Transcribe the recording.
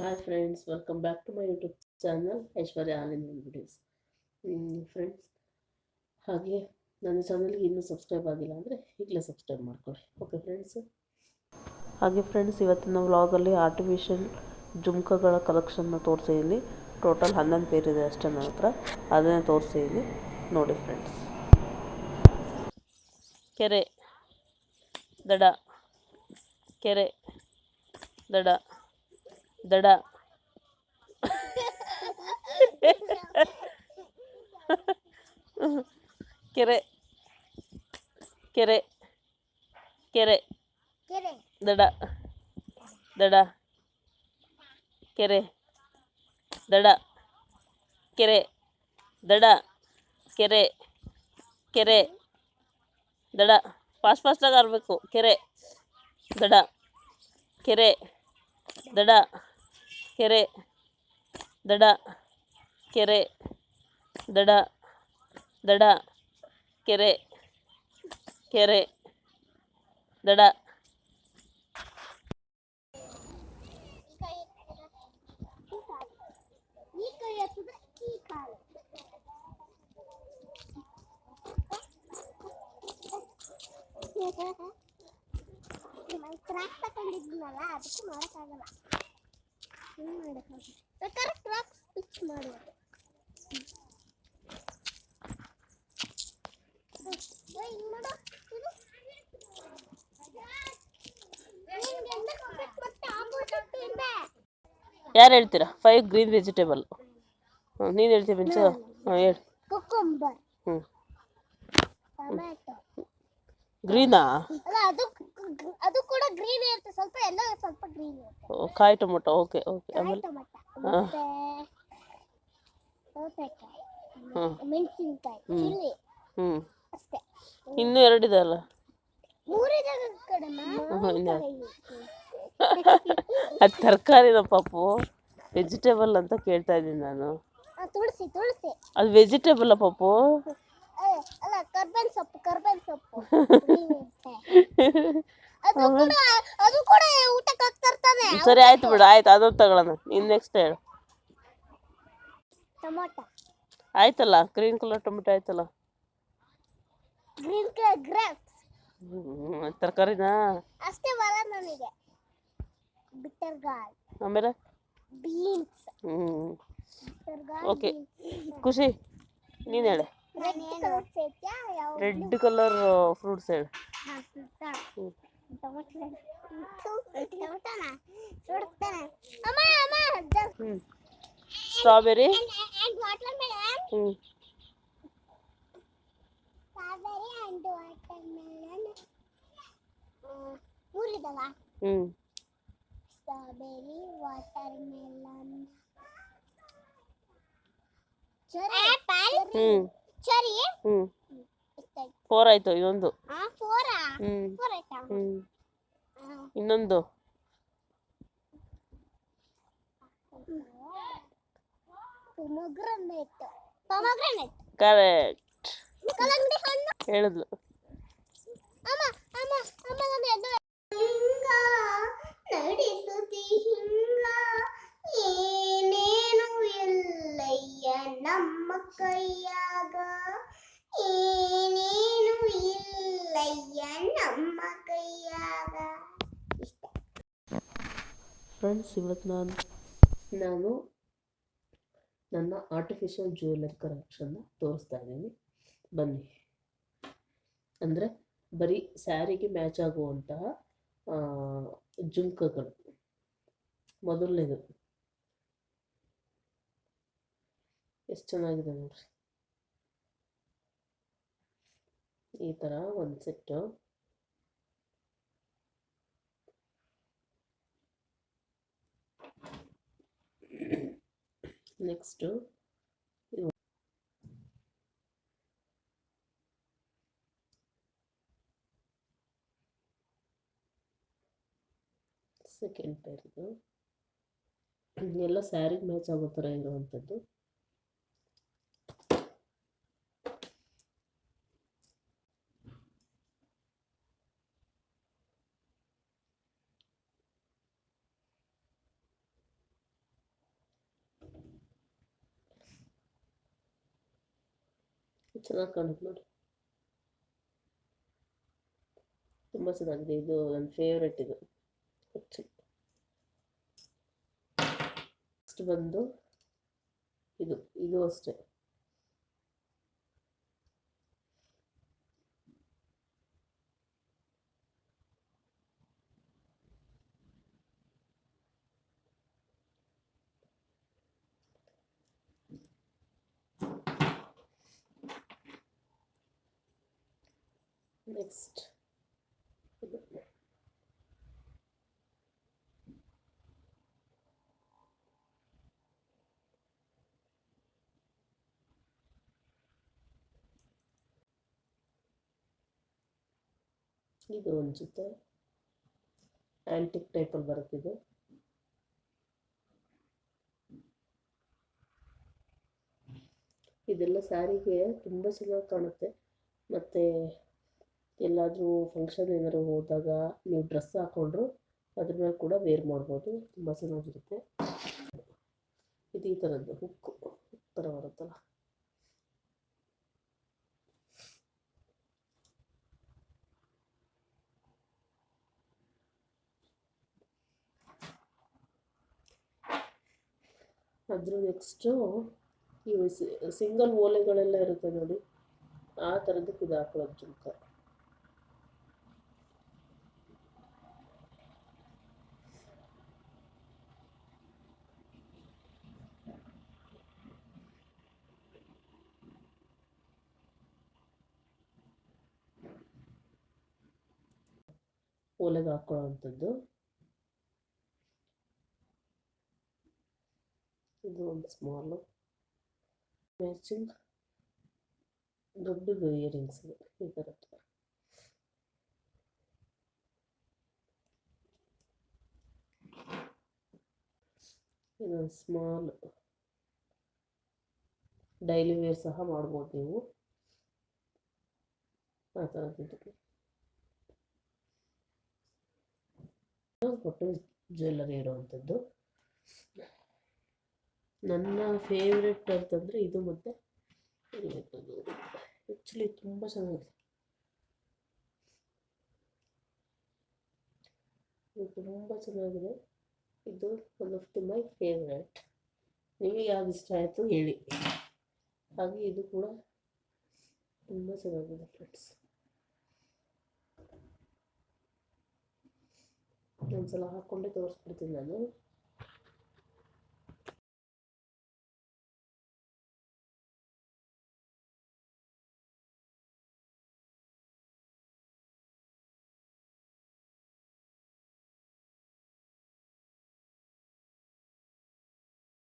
Hi friends welcome back to my YouTube channel Aishwarya ಆಲಿನ್ videos friends ಹಾಗೆ ನನ್ನ ಚಾನಲ್ಗೆ ಇನ್ನೂ ಸಬ್ಸ್ಕ್ರೈಬ್ ಆಗಿಲ್ಲ ಅಂದರೆ ಈಗಲೇ ಸಬ್ಸ್ಕ್ರೈಬ್ ಮಾಡ್ಕೊಳ್ಳಿ. ಓಕೆ ಫ್ರೆಂಡ್ಸ್ ಹಾಗೆ ಫ್ರೆಂಡ್ಸ್ ಇವತ್ತಿನ ವ್ಲಾಗಲ್ಲಿ ಆರ್ಟಿಫಿಷಿಯಲ್ ಜುಮ್ಕಗಳ ಕಲೆಕ್ಷನ್ನ ತೋರಿಸಿದ್ದೀನಿ ಟೋಟಲ್ ಹನ್ನೊಂದು ಪೇರ್ ಇದೆ ಅಷ್ಟೇ ನನ್ನ ಹತ್ರ. ಅದನ್ನೇ ತೋರಿಸಿದ್ದೀನಿ ನೋಡಿ ಫ್ರೆಂಡ್ಸ್ ಕೆರೆ, ದಡ ಕೆರೆ, ದಡ. ದಡ. ಕೆರೆ. ಕೆರೆ. ಕೆರೆ. ದಡ. ದಡ. ಕೆರೆ. ದಡ. ಕೆರೆ. ದಡ. ಕೆರೆ. ಕೆರೆ. ದಡ. ಫಾಸ್ಟ್ ಫಾಸ್ಟಾಗಿ ಆರಬೇಕು ಕೆರೆ. ದಡ. ಕೆರೆ. ದಡ. ಕೆರೆ, ದಡ ಕೆರೆ, ದಡ ದಡ, ಕೆರೆ ಕೆರೆ, ದಡ. ಈ ಕೈ ಎತ್ತಿದ್ರೆ ಈ ಕಾಲು. ಕ್ರಾಕ್ ತಗೊಂಡಿದ್ನಲ್ಲ ಅದಕ್ಕೆ ಮಾಡೋಕ್ಕಾಗಲ್ಲ ಏನು ಮಾಡೋಕ್ಕಾಗಲ್ಲ ಬೇಕಾದ್ರೆ ಕ್ರಾಕ್ ಸ್ಟಿಚ್ ಮಾಡೋದು ಹಿಂಗ್ ಮಾಡು ಇದು ನಿನ್ಗೆ ಎಂದಕ್ಕೆ ಹೋಗ್ಬೇಕು ಮತ್ತೆ ಆಪೋಸಿಟ್ ಹಿಂದೆ ಯಾರು ಹೇಳ್ತೀರಾ ಫೈವ್ ಗ್ರೀನ್ ವೆಜಿಟೇಬಲ್ ಹ್ಞೂ ನೀನು ಹೇಳ್ತೀಯ ಮಿಂಚು ಹಾಂ ಹೇಳಿ ಕುಕ್ಕುಂಬರ್ ಹ್ಞೂ ಟೊಮ್ಯಾಟೊ ಗ್ರೀನಾ ಅಲ್ಲ ಅದು ಅದು ಕೂಡ ಗ್ರೀನ್ ಇರುತ್ತೆ. ಸ್ವಲ್ಪ ಎಲ್ಲ ಸ್ವಲ್ಪ ಗ್ರೀನ್ ಇರುತ್ತೆ. ಕಾಯಿ ಟೊಮೊಟೊ. Okay okay. ಕಾಯಿ ಆಮೇಲೆ ಟೊಮಟ. ಹಾ. ಮತ್ತೆ ಸೌತೆಕಾಯಿ. ಹ್ಞೂ ಮೆಣಸಿನ್ಕಾಯಿ ಹ್ಮ್. ಚಿಲ್ಲಿ. ಹ್ಞೂ ಅಷ್ಟೇ. ಇನ್ನೂ ಎರಡಿದೆ ಅಲ್ಲ? ಮೂರಿದೆ ಕಡೆ ಹ್ಞೂ ಇನ್ನು ಅದು ತರಕಾರಿನ ಪಾಪು. ವೆಜಿಟೇಬಲ್ ಅಂತ ಕೇಳ್ತಾ ಇದ್ದೀನಿ ನಾನು. ತುಳಸಿ ತುಳಸಿ. ಅದು ವೆಜಿಟೇಬಲ್ ಪಾಪು. ಅಲ್ಲ ಕರ್ಬೇನ್ ಸೊಪ್ಪು ಕರ್ಬೇನ್ ಸೊಪ್ಪು. ಅದು ಕೂಡ ಅದು ಕೂಡ ಊಟಕ್ಕೆ ಹಾಕ್ತಿರ್ತಾನೆ. ಸರಿ ಆಯ್ತು ಬಿಡು ಆಯ್ತು ಅದು ತಗೊಳ್ಳೋಣ. ಇನ್ ನೆಕ್ಸ್ಟ್ ಹೇಳು. ಟೊಮೊಟೊ. ಆಯ್ತಲ್ಲ ಗ್ರೀನ್ ಕಲರ್ ಟೊಮೆಟೊ ಆಯ್ತಲ್ಲ. ಗ್ರೀನ್ ಕಲರ್ ಗ್ರೇಪ್ಸ್ ತರಕಾರಿನಾ? ಅಷ್ಟೇ ಬರ ನನಗೆ. ಬಿಟ್ಟರ್ ಗಾಲ್ ಆಮೇಲೆ? ಬೀನ್ಸ್ ಹ್ಞೂ ಓಕೆ ಖುಷಿ ನೀನು ಹೇಳೆ. Red colour fruit side strawberry strawberry watermelon ಅಮ್ಮ ಹ್ಞೂ ಫೋರ್ ಆಯಿತು ಇದೊಂದು ಆ ಹ್ಞೂ ಇನ್ನೊಂದು ಕರೆಕ್ಟ್ ಹೇಳಿದ್ಲು ನಡೆಸುತ್ತಿ ಹಿಂಗ ನಮ್ಮ ಕೈಯಾಗ. ಏನೇನು ಇಲ್ಲಯ್ಯ ನಮ್ಮ ಕೈಯಾಗ. ಫ್ರೆಂಡ್ಸ್ ಇವತ್ತು ನಾನು ನಾನು ನನ್ನ ಆರ್ಟಿಫಿಷಿಯಲ್ ಜ್ಯುವೆಲರಿ ಕಲೆಕ್ಷನ್ನ ತೋರಿಸ್ತಾ ಇದ್ದೀನಿ. ಬನ್ನಿ. ಅಂದರೆ ಬರೀ ಸ್ಯಾರಿಗೆ ಮ್ಯಾಚ್ ಆಗುವಂತಹ ಜುಮ್ಕಗಳು. ಮೊದಲನೇದು. ಎಷ್ಟು ಚೆನ್ನಾಗಿದೆ ನೋಡ್ರಿ ಈ ಥರ ಒಂದು ಸೆಟ್ಟು ನೆಕ್ಸ್ಟು ಸೆಕೆಂಡ್ ಪೇರ್ ಇದು ಎಲ್ಲ ಸ್ಯಾರಿಗೆ ಮ್ಯಾಚ್ ಆಗೋ ಥರ ಇರುವಂಥದ್ದು ಚೆನ್ನಾಗಿ ಕಾಣುತ್ತೆ ನೋಡಿ ತುಂಬ ಚೆನ್ನಾಗಿದೆ. ಇದು ನನ್ನ ಫೇವ್ರೆಟ್ ಇದು. ನೆಕ್ಸ್ಟ್ ಬಂದು ಇದು. ಇದು ಅಷ್ಟೇ. ನೆಕ್ಸ್ಟ್ ಇದು ಇದು ಒಂದು ಟೈಪಲ್ಲಿ ಬರುತ್ತಿದೆ. ಇದೆಲ್ಲ ಸ್ಯಾರಿಗೆ ತುಂಬ ಚೆನ್ನಾಗಿ ಕಾಣುತ್ತೆ. ಮತ್ತು ಎಲ್ಲಾದರೂ ಫಂಕ್ಷನ್ ಏನಾದ್ರು ಹೋದಾಗ ನೀವು ಡ್ರೆಸ್ ಹಾಕ್ಕೊಂಡ್ರು ಅದ್ರ ಮೇಲೆ ಕೂಡ ವೇರ್ ಮಾಡ್ಬೋದು. ತುಂಬ ಚೆನ್ನಾಗಿರುತ್ತೆ. ಇದು ಈ ಥರದ್ದು ಹುಕ್ಕು ಹುಕ್ ಥರ ಬರುತ್ತಲ್ಲ. ಅದ್ರ ನೆಕ್ಸ್ಟು ಇವು ಸಿಂಗಲ್ ಓಲೆಗಳೆಲ್ಲ ಇರುತ್ತೆ ನೋಡಿ. ಆ ಥರದಕ್ಕೆ ಇದು ಹಾಕೊಳ್ಳೋದು ಜುಮ್ಕ ಓಲೆಗೆ ಹಾಕೊಳ್ಳೋ ಅಂಥದ್ದು ಇದು ಒಂದು ಸ್ಮಾಲು ಮ್ಯಾಚಿಂಗ್ ದೊಡ್ಡದು ಇಯರಿಂಗ್ಸ್ ಈ ಥರದ್ದು. ಇದೊಂದು ಸ್ಮಾಲ್ ಡೈಲಿ ವೇರ್ ಸಹ ಮಾಡ್ಬೋದು ನೀವು. ಆ ಥರದ್ದು. ಕೊಟ್ಟು ಜ್ಯುವೆಲ್ಲರಿ ಇರುವಂಥದ್ದು ನನ್ನ ಫೇವ್ರೆಟ್ ಅಂತಂದರೆ ಇದು ಮತ್ತು ಆ್ಯಕ್ಚುಲಿ ತುಂಬ ಚೆನ್ನಾಗಿದೆ. ಇದು ತುಂಬ ಚೆನ್ನಾಗಿದೆ. ಇದು one of the my favourite ನಿಮಗೆ ಯಾವ್ದು ಇಷ್ಟ ಆಯಿತು ಹೇಳಿ. ಹಾಗೆ ಇದು ಕೂಡ ತುಂಬ ಚೆನ್ನಾಗಿದೆ friends Entonces, la raconte todos los.